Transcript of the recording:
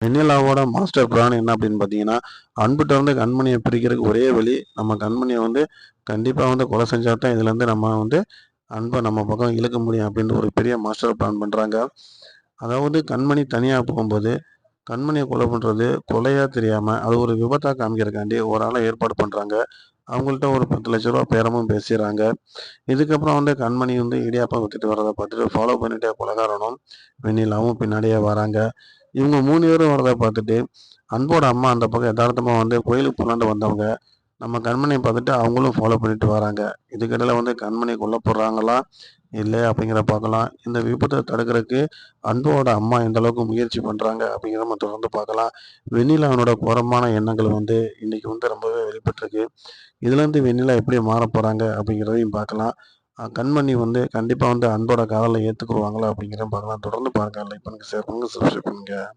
வெண்ணிலாவோட master plan என்ன அப்படின்னு பார்த்தீங்கன்னா அன்புட்ட வந்து கண்மணியை பிரிக்கிறதுக்கு ஒரே வழி நம்ம கண்மணியை வந்து கண்டிப்பாக வந்து கொலை செஞ்சால் தான் இதுலேருந்து நம்ம வந்து அன்பை நம்ம பக்கம் இழுக்க முடியும் அப்படின்ற ஒரு பெரிய மாஸ்டர் பிளான் பண்ணுறாங்க அதாவது கண்மணி தனியாக போகும்போது கண்மணியை கொலை பண்ணுறது கொலையாக தெரியாமல் அது ஒரு விபத்தாக காமிக்கிறக்காண்டி ஒரு ஆளை ஏற்பாடு பண்ணுறாங்க அவங்கள்ட்ட ஒரு பத்து லட்ச ரூபா பேரமும் பேசிடுறாங்க. இதுக்கப்புறம் வந்து கண்மணி வந்து இடியாப்பம் வித்துட்டு வரதை பார்த்துட்டு ஃபாலோ பண்ணிட்டே பலகாரனும் வெண்ணிலாவும் பின்னாடியே வராங்க. இவங்க மூணு பேரும் வரதை பார்த்துட்டு அன்போட அம்மா அந்த பக்கம் யதார்த்தமாக வந்து கோயிலுக்கு புலாண்டு வந்தவங்க நம்ம கண்மணியை பார்த்துட்டு அவங்களும் ஃபாலோ பண்ணிட்டு வராங்க. இதுக்கிடையில் வந்து கண்மணி கொல்ல போடுறாங்களா இல்லை அப்படிங்கிற பார்க்கலாம். இந்த விபத்தை தடுக்கிறதுக்கு அன்போட அம்மா எந்த அளவுக்கு முயற்சி பண்ணுறாங்க அப்படிங்கிற நம்ம தொடர்ந்து பார்க்கலாம். வெண்ணிலாவனோட குரமான எண்ணங்கள் வந்து இன்னைக்கு வந்து ரொம்பவே வெளிப்பட்டிருக்கு இதுலேருந்து வெண்ணிலா எப்படி மாற போகிறாங்க அப்படிங்கிறதையும் பார்க்கலாம். கண்மணி வந்து கண்டிப்பாக வந்து அன்போட காதலை ஏற்றுக்குருவாங்களா அப்படிங்கிறத பார்க்கலாம். தொடர்ந்து பாருங்கள் லைக் பண்ணுங்கள் ஷேர் பண்ணுங்கள் சப்ஸ்கிரைப் பண்ணுங்கள்